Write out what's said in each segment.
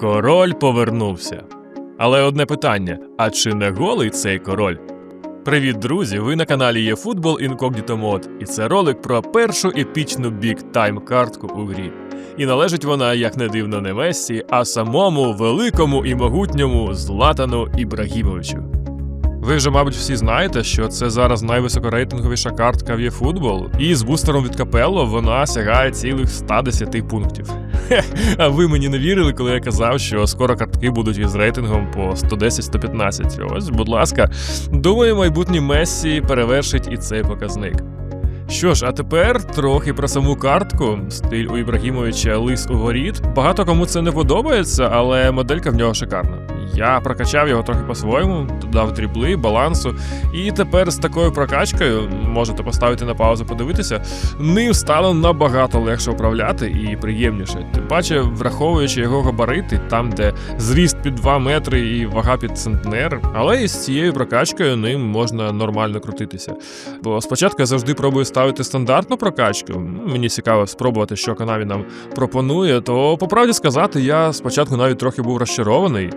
Король повернувся. Але одне питання: а чи не голий цей король? Привіт, друзі! Ви на каналі є Футбол Incognito Mod, і це ролик про першу епічну Time картку у грі. І належить вона, як не дивно, не Мессі, а самому великому і могутньому Златану Ібрагімовичу. Ви вже, мабуть, всі знаєте, що це зараз найвисокорейтинговіша картка в eFootball, і з бустером від Капелло вона сягає цілих 110 пунктів. А ви мені не вірили, коли я казав, що скоро картки будуть із рейтингом по 110-115. Ось, будь ласка, думаю, майбутній Мессі перевершить і цей показник. Що ж, а тепер трохи про саму картку. Стиль у Ібрагімовича лис у горіт. Багато кому це не подобається, але моделька в нього шикарна. Я прокачав його трохи по-своєму, додав дрібли, балансу. І тепер з такою прокачкою можете поставити на паузу, подивитися. Ним стало набагато легше управляти і приємніше. Тим паче, враховуючи його габарити, там, де зріст під 2 метри і вага під центнер. Але із цією прокачкою ним можна нормально крутитися. Бо спочатку я завжди пробую ставити стандартну прокачку. Мені цікаво спробувати, що Konami нам пропонує. То по правді сказати, я спочатку навіть трохи був розчарований.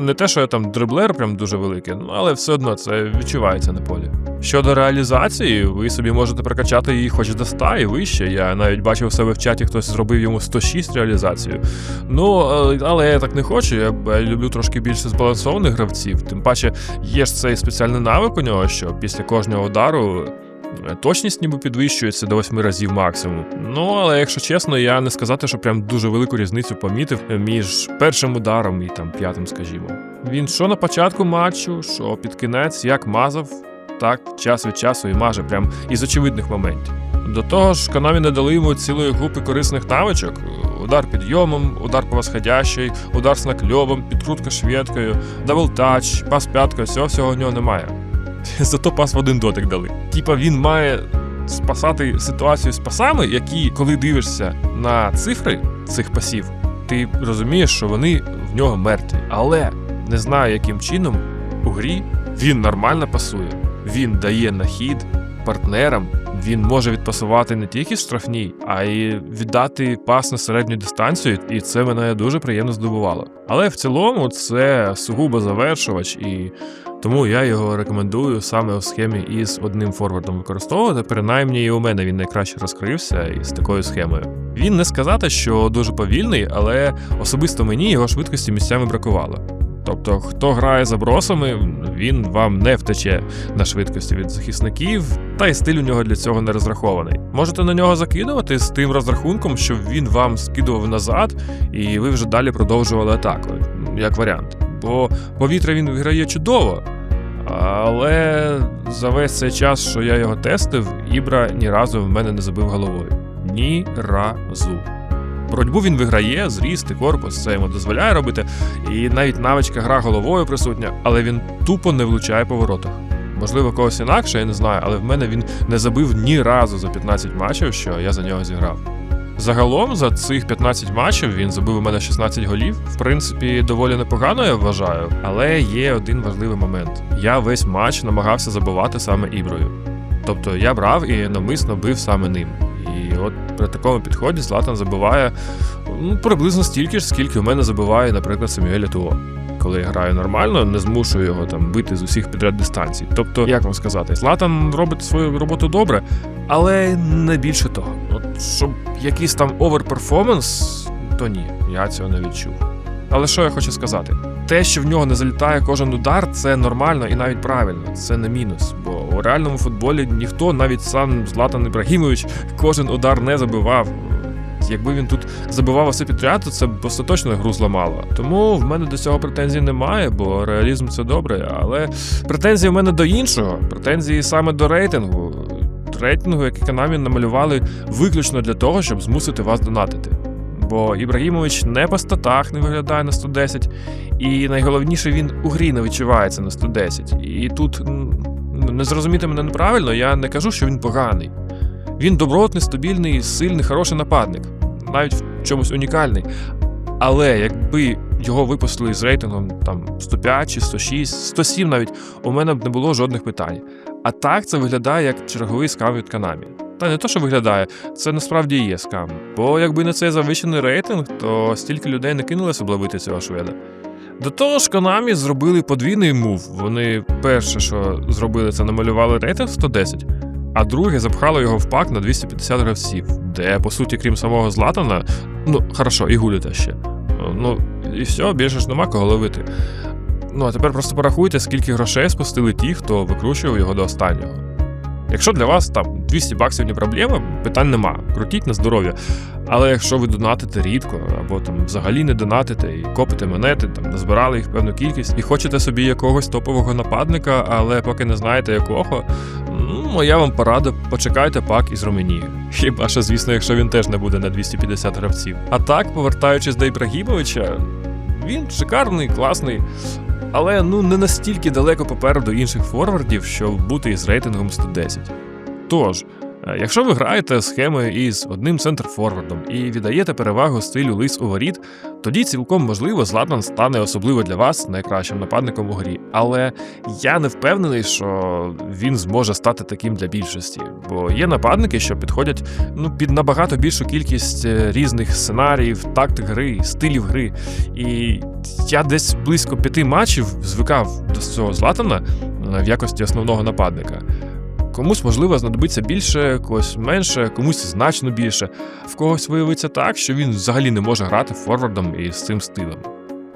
Не те, що я там дриблер прям дуже великий, ну але все одно це відчувається на полі. Щодо реалізації, ви собі можете прокачати її хоч до 100 і вище. Я навіть бачив у себе в чаті, хтось зробив йому 106 реалізацію. Ну, е, але я так не хочу. Я я люблю трошки більше збалансованих гравців. Тим паче, є ж цей спеціальний навик у нього, що після кожного удару. Е, Точність ніби підвищується до 8 разів максимум. Ну але якщо чесно, я не сказати, що прям дуже велику різницю помітив між першим ударом і там п'ятим, скажімо. Він що на початку матчу, що під кінець, як мазав, так час від часу і маже, прям із очевидних моментів. До того ж, Konami не дали йому цілої групи корисних навичок: удар підйомом, удар по восходящій, удар з накльовом, підкрутка швидкою, даблтач, пас п'яткою, всього всього нього немає. Зато пас в один дотик дали. Типа він має спасати ситуацію з пасами, які, коли дивишся на цифри цих пасів, ти розумієш, що вони в нього мертві. Але не знаю, яким чином у грі він нормально пасує. Він дає на хід партнерам. Він може відпасувати не тільки штрафній, а й віддати пас на середню дистанцію, і це мене дуже приємно здивувало. Але в цілому це сугубо завершувач, і тому я його рекомендую саме у схемі із одним форвардом використовувати. Принаймні, і у мене він найкраще розкрився із такою схемою. Він не сказати, що дуже повільний, але особисто мені його швидкості місцями бракувало. Тобто, хто грає за бросами, він вам не втече на швидкості від захисників, та й стиль у нього для цього не розрахований. Можете на нього закидувати з тим розрахунком, щоб він вам скидував назад, і ви вже далі продовжували атаку, як варіант. Бо повітря він виграє чудово. Але за весь цей час, що я його тестив, Ібра ні разу в мене не забив головою. Ні разу. Боротьбу він виграє, зріст і корпус, це йому дозволяє робити. І навіть навичка гра головою присутня, але він тупо не влучає по воротах. Можливо, когось інакше, я не знаю, але в мене він не забив ні разу за 15 матчів, що я за нього зіграв. Загалом за цих 15 матчів він забив у мене 16 голів. В принципі, доволі непогано, я вважаю, але є один важливий момент: я весь матч намагався забивати саме іброю. Тобто я брав і навмисно бив саме ним. І от при такому підході Златан забиває ну, приблизно стільки ж, скільки у мене забиває, наприклад, Самюель Туо. Коли я граю нормально, не змушую його там бити з усіх підряд дистанцій. Тобто, як вам сказати, Златан робить свою роботу добре, але не більше того. От щоб якийсь там оверперформанс, то ні, я цього не відчув. Але що я хочу сказати? Те, що в нього не залітає кожен удар, це нормально і навіть правильно, це не мінус. Бо у реальному футболі ніхто, навіть сам Златан Ібрагімович, кожен удар не забивав. Якби він тут забивав усе підряд, то це б остаточно гру зламало. Тому в мене до цього претензій немає, бо реалізм це добре. Але претензії в мене до іншого. Претензії саме до рейтингу. Рейтингу, який Konami намалювали виключно для того, щоб змусити вас донатити. Бо Ібрагімович не по статах не виглядає на 110, і найголовніше він у грі не відчувається на 110. І тут ну, не зрозуміти мене неправильно, я не кажу, що він поганий. Він добротний, стабільний, сильний, хороший нападник, навіть в чомусь унікальний. Але якби його випустили з рейтингом там 105 чи 106, 107 навіть, у мене б не було жодних питань. А так це виглядає як черговий скам Konami. Та не то, що виглядає, це насправді є скам. Бо якби не цей завищений рейтинг, то стільки людей не кинулося б ловити цього шведа. До того ж, Konami зробили подвійний мув. Вони перше, що зробили, це намалювали рейтинг 110, а друге запхали його в пак на 250 гравців, де, по суті, крім самого Златана, ну, хорошо, і гуліта ще. Ну, і все, більше ж нема кого ловити. Ну, а тепер просто порахуйте, скільки грошей спустили ті, хто викручував його до останнього. Якщо для вас там 200 баксів не проблема, питань нема. Крутіть на здоров'я. Але якщо ви донатите рідко, або там взагалі не донатите і копите монети, там назбирали їх певну кількість, і хочете собі якогось топового нападника, але поки не знаєте якого, ну, моя вам порада, почекайте пак із Руменії. Хіба що, звісно, якщо він теж не буде на 250 гравців. А так, повертаючись до Ібрагімовича, він шикарний, класний. Але ну не настільки далеко попереду інших форвардів, щоб бути із рейтингом 110. Тож, е, якщо ви граєте схемою із одним центр-форвардом і віддаєте перевагу стилю лис у воріт, тоді цілком можливо Златан стане особливо для вас найкращим нападником у грі. Але я не впевнений, що він зможе стати таким для більшості, бо є нападники, що підходять ну, під набагато більшу кількість е, різних сценаріїв, тактик гри, стилів гри. І я десь близько п'яти матчів звикав до цього Златана е, в якості основного нападника. Комусь, можливо, знадобиться більше, когось менше, комусь значно більше. В когось виявиться так, що він взагалі не може грати форвардом із цим стилем.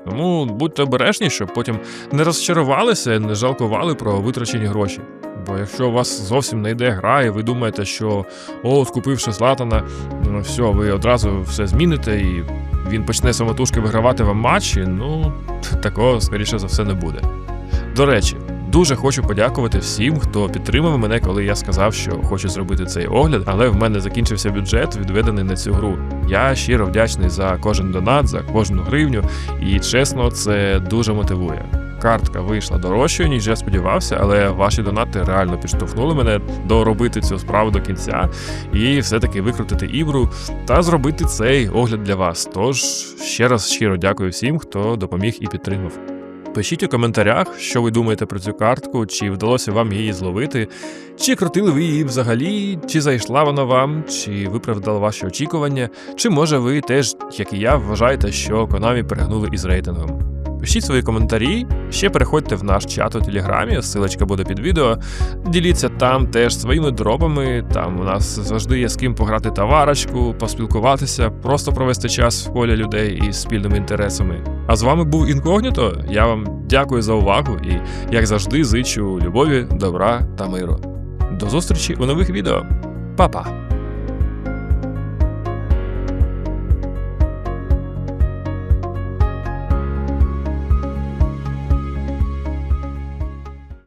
Тому будьте обережні, щоб потім не розчарувалися, не жалкували про витрачені гроші. Бо якщо у вас зовсім не йде гра, і ви думаєте, що о, скупивши Златана, ну, все, ви одразу все зміните, і він почне самотужки вигравати вам матчі, ну такого, скоріше за все, не буде. До речі, дуже хочу подякувати всім, хто підтримав мене, коли я сказав, що хочу зробити цей огляд, але в мене закінчився бюджет, відведений на цю гру. Я щиро вдячний за кожен донат, за кожну гривню, і чесно, це дуже мотивує. Картка вийшла дорожчою, ніж я сподівався, але ваші донати реально підштовхнули мене доробити цю справу до кінця і все-таки викрутити ібру та зробити цей огляд для вас. Тож ще раз щиро дякую всім, хто допоміг і підтримав. Пишіть у коментарях, що ви думаєте про цю картку, чи вдалося вам її зловити, чи крутили ви її взагалі, чи зайшла вона вам, чи виправдала ваші очікування, чи може ви теж, як і я, вважаєте, що Konami перегнули із рейтингом. Пишіть свої коментарі, ще переходьте в наш чат у Телеграмі, ссылочка буде під відео. Діліться там теж своїми дропами. Там у нас завжди є з ким пограти товарочку, поспілкуватися, просто провести час в колі людей із спільними інтересами. А з вами був Інкогніто. Я вам дякую за увагу і, як завжди, зичу любові, добра та миру. До зустрічі у нових відео. Па-па!